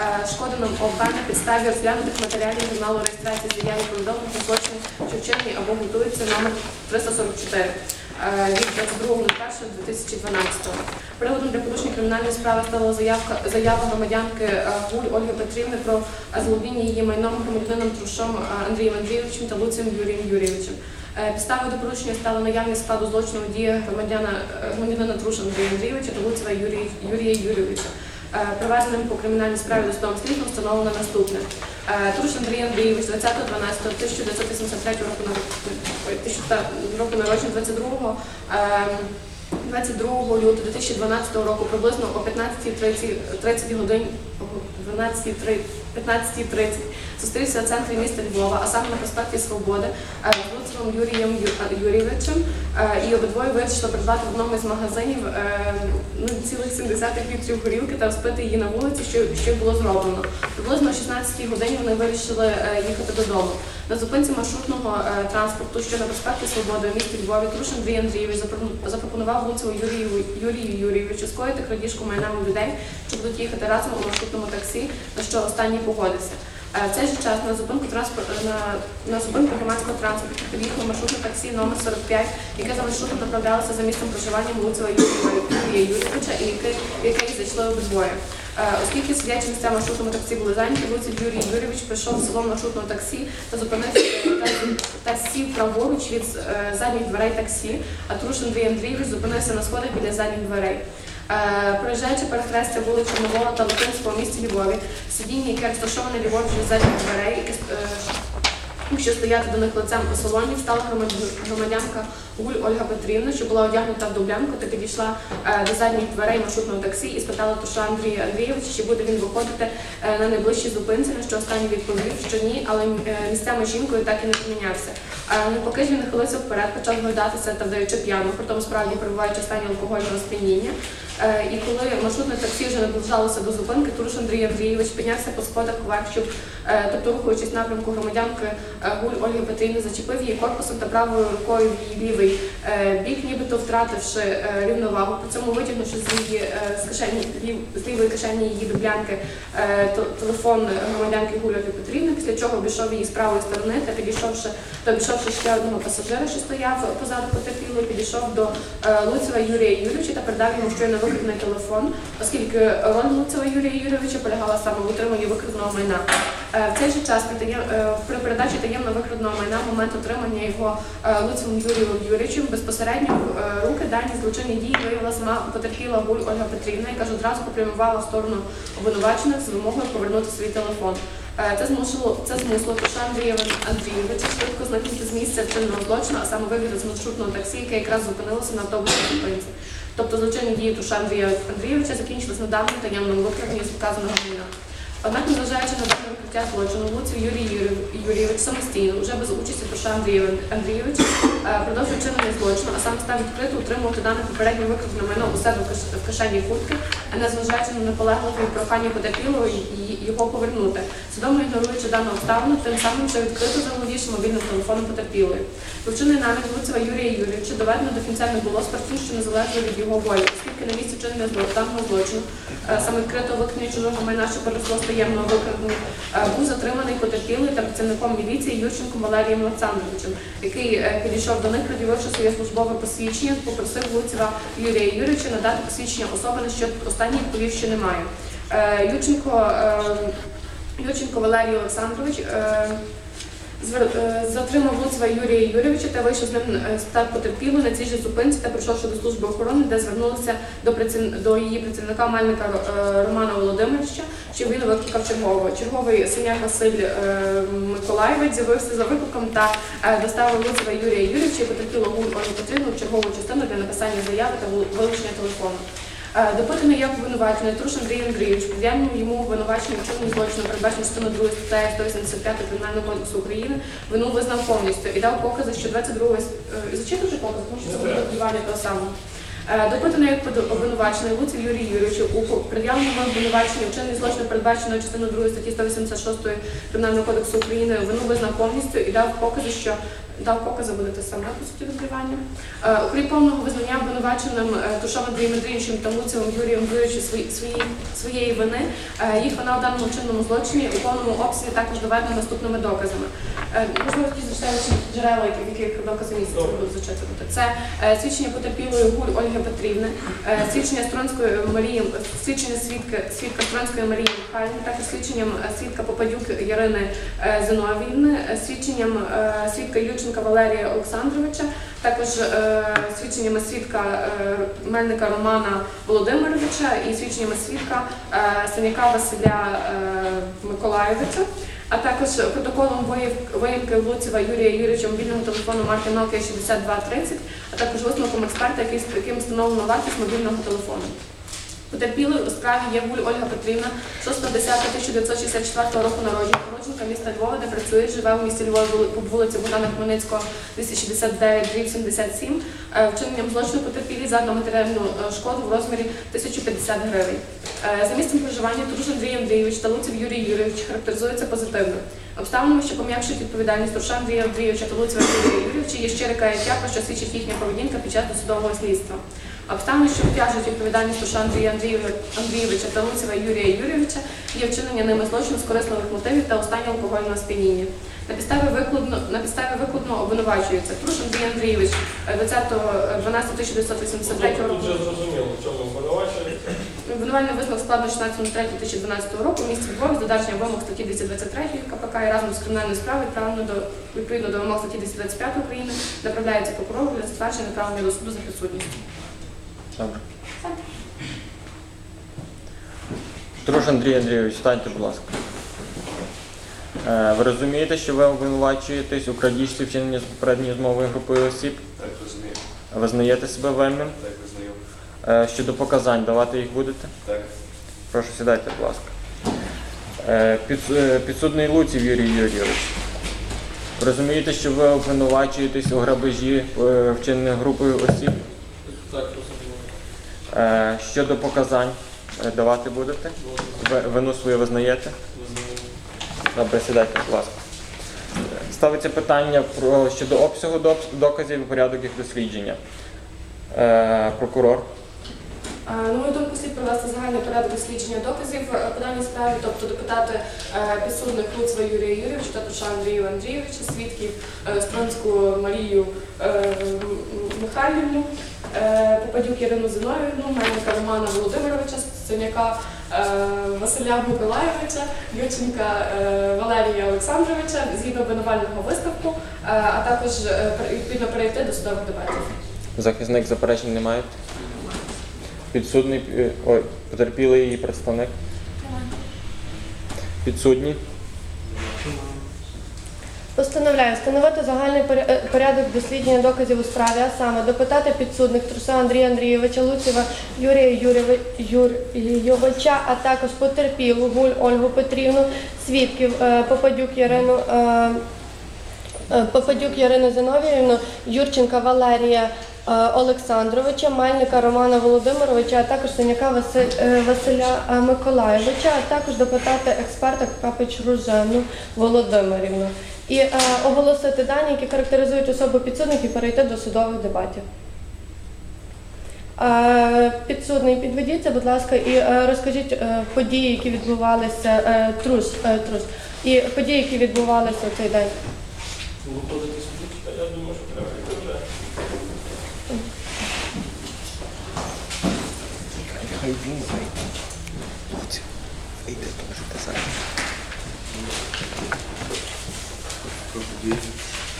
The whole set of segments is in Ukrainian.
Е, Шкода нам на підставі розглянутих матеріалів журналу реєстрації заяви повідомлень про злочин, що вчинений або готується номер 344 е, від 22.01.2012. Приводом для порушення кримінальної справи стала заявка, заява громадянки е, Гуль Ольги Петрівни про зловіння її майном громадянином Трушом Андрієм Андрійовичем та Луцієм Юрієм Юрійовичем. Підставою до порушення стала наявність складу злочину е, громадянина Труша Андрія Андрійовича та Луцева Юрія Юрійовича. Е, Проведеним по кримінальній справі досудовим слідством встановлено наступне. Е, Труш Андрій Андрійович 20.12.1983 року на- ой, 1000 та- року народження 22 ем, 22 лютого 2012 року приблизно о 15.30 30 годин 12.30 15.30 зустрівся в центрі міста Львова, а саме на проспекті Свободи е, з Луцевим Юрієм Юрійовичем е, і обидвоє вирішили придбати в одному із магазинів е, 70 літрів горілки та розпити її на вулиці, що, що було зроблено. Приблизно о 16 годині вони вирішили е, їхати додому. На зупинці маршрутного е, транспорту, що на проспекті Свободи місті Львові, Труш Андрій Андрійович запропонував вулицю Юрію, Юрію Юрійовичу скоїти крадіжку майна у людей, що будуть їхати разом у маршрутному таксі, на що останній погодився. Е, В цей же час на зупинку транспорт на, на зупинку громадського транспорту під'їхало маршрутне таксі номер 45, яке за маршрутом направлялося за місцем проживання Луцева Юрія Юрійовича і яке, яке зайшли обидвоє. Е, Оскільки сидячі місця маршрутному таксі були зайняті, Луців Юрій Юрійович прийшов в салон маршрутного таксі та зупинився та, та сів праворуч від е, задніх дверей таксі, а Труш Андрій Андрійович зупинився на сходах біля задніх дверей. Е, Проїжджаючи перехрестя вулиць Чорнового та Латинського в місті Львові, сидіння, яке розташоване ліворуч від задніх дверей, яке, е, стояти до них лицем у салоні, громадян- громадянка Гуль Ольга Петрівна, що була одягнута в дублянку та підійшла е, до задніх дверей маршрутного таксі і спитала Туша Андрія Андрійовича, чи буде він виходити на найближчій зупинці, на що останній відповів, що ні, але місцями жінкою так і не помінявся. Ну, поки ж він нахилився вперед, почав гойдатися та вдаючи п'яну, при тому справді перебуваючи в стані алкогольного сп'яніння. Е, І коли маршрутне таксі вже наближалося до зупинки, Туруш Андрій Андрійович піднявся по сходах вверх, щоб, е, тобто рухаючись напрямку громадянки е, Гуль Ольги Петрівни, зачепив її корпусом та правою рукою в її лівий бік, нібито втративши рівновагу. При цьому витягнувши з її з кишені з лівої кишені її дублянки то- телефон громадянки Гуль Ольги Петрівни, після чого обійшов її з правої сторони та підійшовши та обійшовши ще одного пасажира, що стояв позаду потерпілої, підійшов до Луцева Юрія Юрійовича та передав йому щойно викрадений телефон, оскільки роль Луцева Юрія Юрійовича полягала саме в утриманні викраденого майна. Е, В цей же час при, е, передачі таємно викраденого майна в момент отримання його е, Луцевим Юрієм Юрійовичем безпосередньо в руки дані злочинні дії виявила сама потерпіла Гуль Ольга Петрівна, яка ж одразу попрямувала в сторону обвинувачених з вимогою повернути свій телефон. Е, Це змусило це змусило Андрія Андрійовича швидко зникнути з місця вчиненого злочину, а саме вивіти з маршрутного таксі, яке якраз зупинилося на автобусній зупинці. Тобто злочинні дії Туша Андрія Андрійовича закінчились недавнім таємним викраденням з вказаного майна. Однак, незважаючи на дане викриття злочину, Луців Юрій Юрій- Юрійович самостійно, вже без участі Туша Андрія Андрійовича, продовжує вчинення злочину, а сам став відкрито утримувати дане попередньо викрадене майно у себе в кишені куртки, а незважаючи на наполегливе прохання потерпілого й- його повернути. Свідомо ігноруючи дану обставину, тим самим вже відкрито заволодівши мобільним телефоном потерпілої. Вчений намір Луцева Юрія Юрійовича доведено до кінця не було причин, що незалежно від його волі, оскільки на місці вчинення даного злочину е, саме відкрито виконання чужого майна, що переросло з таємного е, був затриманий потерпілий та працівником міліції Юрченком Валерієм Олександровичем, який е, підійшов до них, пред'явивши своє службове посвідчення, попросив Луцева Юрія Юрійовича надати посвідчення особи, на що останній відповів, що немає. Е, Юченко е, Юрченко Валерій Олександрович е, затримав Луцева Юрія Юрійовича та вийшов з ним е, з та потерпілою на цій же зупинці та прийшовши до служби охорони, де звернулися до праців- до її працівника мельника е, Романа Володимировича, що він викликав чергового. Черговий синяк Василь е, Миколаєвич з'явився за викликом та е, доставив Луцева Юрія Юрійовича і потерпіло Гуль Ольгу Петрівну в чергову частину для написання заяви та вил- вилучення телефону. Е, Допитаний як обвинувачений Труш Андрій Андрійович пред'явлено йому обвинувачення вчинення злочину, передбачено частиною 2 статтею 185 Кримінального кодексу України, вину визнав повністю і дав покази, що 22 с- е, зачитувати покази, тому що це буде того самого. Е, Допитаний як обвинувачений Луців Юрій Юрійович у пред'явленому обвинуваченні вчинення злочину, передбаченого частиною 2 статті 186 Кримінального кодексу України, вину визнав повністю і дав покази, що дав покази, саме по суті відкривання. Е, Окрім повного визнання обвинуваченим е, Тушом Андрієм Андрійовичем та Луцевим Юрієм Юрійовичем свої- свої- своєї вини, е, їх вина у даному чинному злочині у повному обсязі також доведена наступними доказами. Можливо, якісь зачитаючи джерела, в яких докази місяця будуть зачитувати. Це свідчення потерпілої Гуль Ольги Петрівни, свідчення Стронської Марії, свідчення свідка, свідка Стронської Марії Михайлівни, також свідченням свідка Попадюк Ярини Зиновіївни, свідченням свідка Юченка Валерія Олександровича, також е, свідченнями свідка е, Мельника Романа Володимировича і свідченнями свідка е, Синяка Василя Миколайовича. А також протоколом виїмки Луцева Юрія Юрійовича мобільного телефону марки Nokia 6230, а також висновком експерта, яким встановлено вартість мобільного телефону. Потерпілою у справі є Гуль Ольга Петрівна, 6.10.1964 року народження, уродженка міста Львова, де працює, живе в місті Львова по вулиці Богдана Хмельницького, 269, дріб 77. Е, Вчиненням злочину потерпілі за матеріальну е, шкоду в розмірі 1050 гривень. Е, За місцем проживання Труш Андрій Андрійович та Луців Юрій Юрійович характеризуються позитивно. Обставинами, що пом'якшують відповідальність Труша Андрія Андрійовича та Луцева Юрія Юрійовича є щире каяття, про що свідчить їхня поведінка під час досудового слідства. Обставини, що обтяжують відповідальність Туша Андрія Андрійовича- та Луцева Юрія Юрійовича, є вчинення ними злочину з корисливих мотивів та останнього алкогольного сп'яніння. На підставі викладно на підставі викладно обвинувачується Труш Андрій Андрійович е, 20.12.1983 року. вже зрозуміло, в чому обвинувачується. Обвинувальний висновок складно 16.03.2012 року в місті Львові з додержанням вимог статті 223 КПК і разом з кримінальною справою відправлено до відповідно до вимог статті 225 України направляється прокурору для затвердження направлення до суду за підсудністю. Добре. Труш Андрій Андрійович, станьте, будь ласка. Е, Ви розумієте, що ви обвинувачуєтесь у крадіжці вчинення з попередньої змовою групою осіб? Так розумію, Визнаєте себе винним? так визнаю. Е, Щодо показань давати їх будете? Так, Прошу сідайте, будь ласка. Е, підс- е, Підсудний Луців Юрій Юрійович. Ви Розумієте, що ви обвинувачуєтесь у грабежі е, вчинених групою осіб? Так, розуміло. Е, Щодо показань е, давати будете? Вину свою визнаєте? Добре, сідайте, будь ласка. Ставиться питання про щодо обсягу доказів і порядок їх дослідження. Е, прокурор. На мою думку, слід провести загальний порядок дослідження доказів по даній справі, тобто допитати е, підсудних Луцева Юрія Юрійовича та Туша Андрію Андрійовича, свідків Стронську Марію Михайлівну, Попадюк Ірину Зиновівну, Мельника Романа Володимировича, Синяка е, Василя Миколаєвича, Юченка е, Валерія Олександровича згідно обвинувального виставку, е, а також е, відповідно перейти до судових дебатів. Захисник заперечень не має? Підсудний, е, ой, потерпілий її представник? Підсудній? Постановляю встановити загальний е, порядок дослідження доказів у справі, а саме допитати підсудних Труса Андрія Андрійовича, Луцева Юрія Юрійовича, а також потерпілу Гуль Ольгу Петрівну, свідків е, Попадюк Ярину. е, Попадюк Ярину Зиновіївну, Юрченка Валерія Олександровича, Мельника Романа Володимировича, а також Синяка е, Василя е, Миколаєвича, а також допитати експерта Капич Ружену Володимирівну. І е, оголосити дані, які характеризують особу підсудних, і перейти до судових дебатів. Е, Підсудний, підведіться, будь ласка, і е, розкажіть е, події, які відбувалися е, трус, е, трус, і події, які відбувалися у цей день. Виходити сюди, я думаю, що треба йти вже. Хай він вийде. Вийде, можете зараз.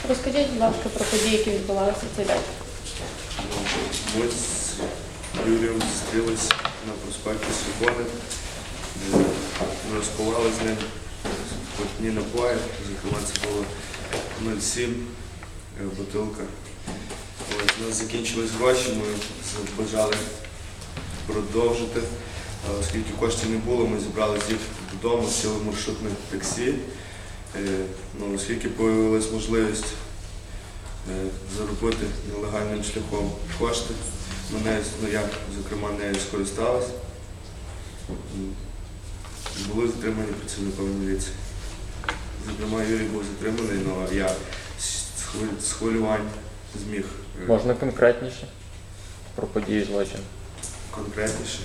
Розкажіть, будь ласка, про події, які відбувалися цей день. Ми з Юрієм зустрілись на проспекті Свободи. розкували з ним спиртні напої, зокрема це було 0,7 е, бутилка. У нас закінчились гроші, ми бажали продовжити. Оскільки коштів не було, ми зібрали їхати додому, сіли в маршрутне таксі. Е, Ну, оскільки з'явилась можливість е, заробити нелегальним шляхом кошти, мене, ну, я, зокрема, нею скористався. М, Були затримані працівниками міліції. Зокрема, Юрій був затриманий, ну, а я з хвилювань зміг е, Можна конкретніше про події злочину. Конкретніше.